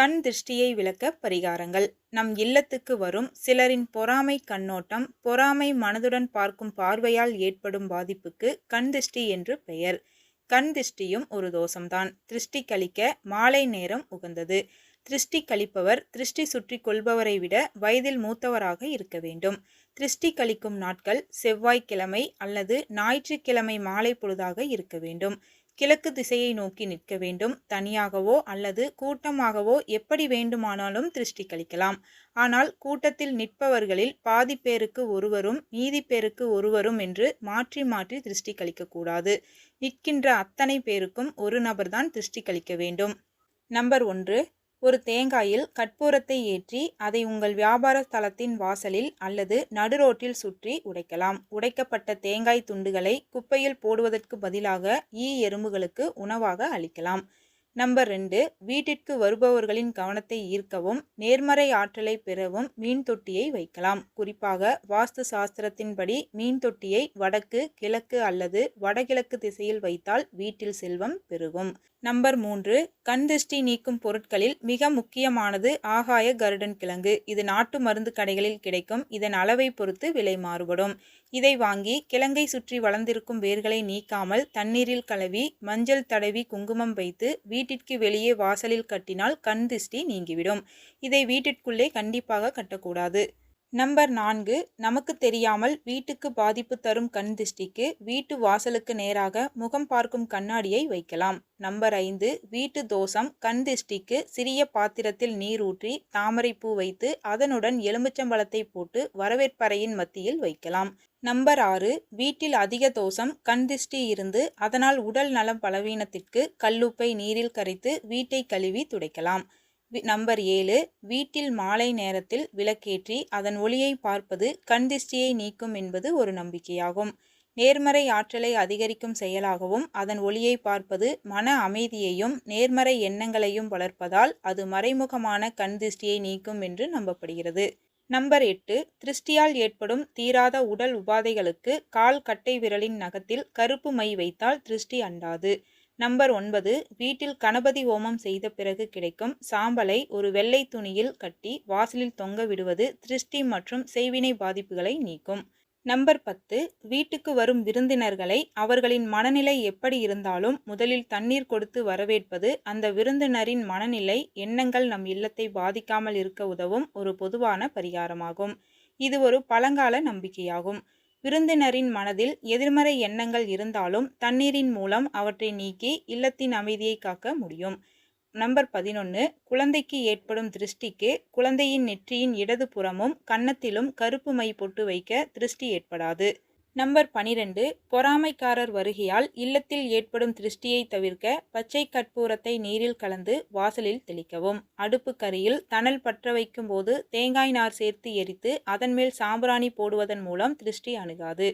கண் திருஷ்டியை விளக்க பரிகாரங்கள். நம் இல்லத்துக்கு வரும் சிலரின் பொறாமை கண்ணோட்டம் பொறாமை மனதுடன் பார்க்கும் பார்வையால் ஏற்படும் பாதிப்புக்கு கண் திருஷ்டி என்று பெயர். கண் திருஷ்டியும் ஒரு தோஷம்தான். திருஷ்டி கழிக்க மாலை நேரம் உகந்தது. திருஷ்டி கழிப்பவர் திருஷ்டி சுற்றி கொள்பவரை விட வயதில் மூத்தவராக இருக்க வேண்டும். திருஷ்டி கழிக்கும் நாட்கள் செவ்வாய்க்கிழமை அல்லது ஞாயிற்றுக்கிழமை மாலை பொழுதாக இருக்க வேண்டும். கிழக்கு திசையை நோக்கி நிற்க வேண்டும். தனியாகவோ அல்லது கூட்டமாகவோ எப்படி வேண்டுமானாலும் திருஷ்டி கழிக்கலாம். ஆனால் கூட்டத்தில் நிற்பவர்களில் பாதி பேருக்கு ஒருவரும் மீதி பேருக்கு ஒருவரும் என்று மாற்றி மாற்றி திருஷ்டி கழிக்கக்கூடாது. நிற்கின்ற அத்தனை பேருக்கும் ஒரு நபர்தான் திருஷ்டி கழிக்க வேண்டும். நம்பர் ஒன்று ஒரு தேங்காயில் கற்பூரத்தை ஏற்றி அதை உங்கள் வியாபார ஸ்தலத்தின் வாசலில் அல்லது நடுரோட்டில் சுற்றி உடைக்கலாம். உடைக்கப்பட்ட தேங்காய் துண்டுகளை குப்பையில் போடுவதற்கு பதிலாக ஈ எறும்புகளுக்கு உணவாக அளிக்கலாம். நம்பர் ரெண்டு வீட்டிற்கு வருபவர்களின் கவனத்தை ஈர்க்கவும் நேர்மறை ஆற்றலை பெறவும் மீன் தொட்டியை வைக்கலாம். குறிப்பாக வாஸ்து சாஸ்திரத்தின்படி மீன் தொட்டியை வடக்கு கிழக்கு அல்லது வடகிழக்கு திசையில் வைத்தால் வீட்டில் செல்வம் பெருகும். நம்பர் மூன்று கண் திருஷ்டி நீக்கும் பொருட்களில் மிக முக்கியமானது ஆகாய கருடன் கிழங்கு. இது நாட்டு மருந்து கடைகளில் கிடைக்கும். இதன் அளவை பொறுத்து விலை மாறுபடும். இதை வாங்கி கிழங்கை சுற்றி வளர்ந்திருக்கும் வேர்களை நீக்காமல் தண்ணீரில் கலவி மஞ்சள் தடவி குங்குமம் வைத்து வீட்டிற்கு வெளியே வாசலில் கட்டினால் கண் திருஷ்டி நீங்கிவிடும். இதை வீட்டிற்குள்ளே கண்டிப்பாக கட்டக்கூடாது. நம்பர் நான்கு நமக்கு தெரியாமல் வீட்டுக்கு பாதிப்பு தரும் கண் திஷ்டிக்கு வீட்டு வாசலுக்கு நேராக முகம் பார்க்கும் கண்ணாடியை வைக்கலாம். நம்பர் ஐந்து வீட்டு தோஷம் கண் திஷ்டிக்கு சிறிய பாத்திரத்தில் நீர் ஊற்றி தாமரை பூ வைத்து அதனுடன் எலுமிச்சம்பழத்தை போட்டு வரவேற்பறையின் மத்தியில் வைக்கலாம். நம்பர் ஆறு வீட்டில் அதிக தோஷம் கண் திஷ்டி இருந்து அதனால் உடல் நலம் பலவீனத்திற்கு கல்லுப்பை நீரில் கரைத்து வீட்டை கழுவி துடைக்கலாம். நம்பர் ஏழு வீட்டில் மாலை நேரத்தில் விளக்கேற்றி அதன் ஒளியை பார்ப்பது கண் திஷ்டியை நீக்கும் என்பது ஒரு நம்பிக்கையாகும். நேர்மறை ஆற்றலை அதிகரிக்கும் செயலாகவும் அதன் ஒளியை பார்ப்பது மன அமைதியையும் நேர்மறை எண்ணங்களையும் வளர்ப்பதால் அது மறைமுகமான கண் திஷ்டியை நீக்கும் என்று நம்பப்படுகிறது. நம்பர் எட்டு திருஷ்டியால் ஏற்படும் தீராத உடல் உபாதைகளுக்கு கால் கட்டை விரலின் நகத்தில் கருப்பு மை வைத்தால் திருஷ்டி அண்டாது. நம்பர் ஒன்பது வீட்டில் கணபதி ஹோமம் செய்த பிறகு கிடைக்கும் சாம்பலை ஒரு வெள்ளை துணியில் கட்டி வாசலில் தொங்க விடுவது திருஷ்டி மற்றும் செய்வினை பாதிப்புகளை நீக்கும். நம்பர் பத்து வீட்டுக்கு வரும் விருந்தினர்களை அவர்களின் மனநிலை எப்படி இருந்தாலும் முதலில் தண்ணீர் கொடுத்து வரவேற்பது அந்த விருந்தினரின் மனநிலை எண்ணங்கள் நம் இல்லத்தை பாதிக்காமல் இருக்க உதவும் ஒரு பொதுவான பரிகாரமாகும். இது ஒரு பழங்கால நம்பிக்கையாகும். விருந்தினரின் மனதில் எதிர்மறை எண்ணங்கள் இருந்தாலும் தண்ணீரின் மூலம் அவற்றை நீக்கி இல்லத்தின் அமைதியை காக்க முடியும். நம்பர் பதினொன்று குழந்தைக்கு ஏற்படும் திருஷ்டிக்கு குழந்தையின் நெற்றியின் இடது புறமும் கன்னத்திலும் கருப்பு மை பொட்டு வைக்க திருஷ்டி ஏற்படாது. நம்பர் பனிரெண்டு பொறாமைக்காரர் வருகையால் இல்லத்தில் ஏற்படும் திருஷ்டியை தவிர்க்க பச்சை கற்பூரத்தை நீரில் கலந்து வாசலில் தெளிக்கவும். அடுப்பு கரியில் தணல் பற்ற வைக்கும் போது தேங்காய் நார் சேர்த்து எரித்து அதன் மேல் சாம்பிராணி போடுவதன் மூலம் திருஷ்டி அணுகாது.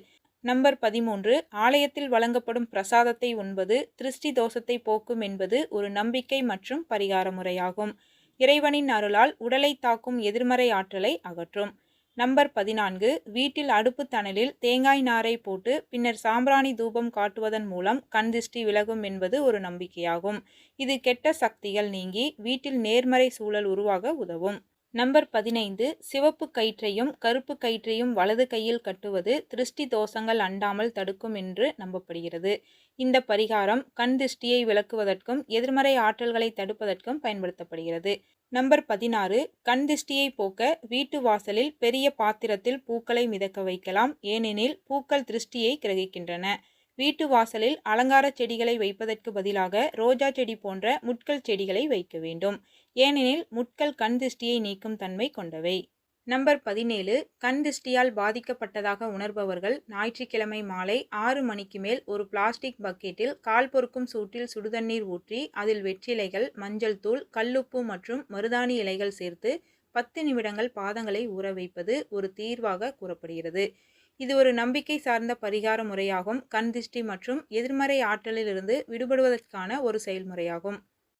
நம்பர் பதிமூன்று ஆலயத்தில் வழங்கப்படும் பிரசாதத்தை உண்பது திருஷ்டி தோஷத்தை போக்கும் என்பது ஒரு நம்பிக்கை மற்றும் பரிகார முறையாகும் இறைவனின் அருளால் உடலை தாக்கும் எதிர்மறை ஆற்றலை அகற்றும். நம்பர் பதினான்கு வீட்டில் அடுப்பு தணலில் தேங்காய் நாரை போட்டு பின்னர் சாம்பிராணி தூபம் காட்டுவதன் மூலம் கண் திருஷ்டி விலகும் என்பது ஒரு நம்பிக்கையாகும். இது கெட்ட சக்திகள் நீங்கி வீட்டில் நேர்மறை சூழல் உருவாக உதவும். நம்பர் பதினைந்து சிவப்பு கயிற்றையும் கருப்பு கயிற்றையும் வலது கையில் கட்டுவது திருஷ்டி தோஷங்கள் அண்டாமல் தடுக்கும் என்று நம்பப்படுகிறது. இந்த பரிகாரம் கண் திருஷ்டியை விளக்குவதற்கும் எதிர்மறை ஆற்றல்களை தடுப்பதற்கும் பயன்படுத்தப்படுகிறது. நம்பர் பதினாறு கண் திருஷ்டியை போக்க வீட்டு வாசலில் பெரிய பாத்திரத்தில் பூக்களை மிதக்க வைக்கலாம். ஏனெனில் பூக்கள் திருஷ்டியை கிரகிக்கின்றன. வீட்டு வாசலில் அலங்கார செடிகளை வைப்பதற்கு பதிலாக ரோஜா செடி போன்ற முட்கள் செடிகளை வைக்க வேண்டும். ஏனெனில் முட்கள் கண் திருஷ்டியை நீக்கும் தன்மை கொண்டவை. நம்பர் பதினேழு. கண் திருஷ்டியால் பாதிக்கப்பட்டதாக உணர்பவர்கள் ஞாயிற்றுக்கிழமை மாலை ஆறு மணிக்கு மேல் ஒரு பிளாஸ்டிக் பக்கெட்டில் கால் பொறுக்கும் சூட்டில் சுடுதண்ணீர் ஊற்றி அதில் வெற்றிலைகள் மஞ்சள் தூள் கல்லுப்பு மற்றும் மருதாணி இலைகள் சேர்த்து பத்து நிமிடங்கள் பாதங்களை ஊற வைப்பது ஒரு தீர்வாக கூறப்படுகிறது. இது ஒரு நம்பிக்கை சார்ந்த பரிகார முறையாகும். கண் திருஷ்டி மற்றும் எதிர்மறை ஆற்றலிலிருந்து விடுபடுவதற்கான ஒரு செயல்முறையாகும்.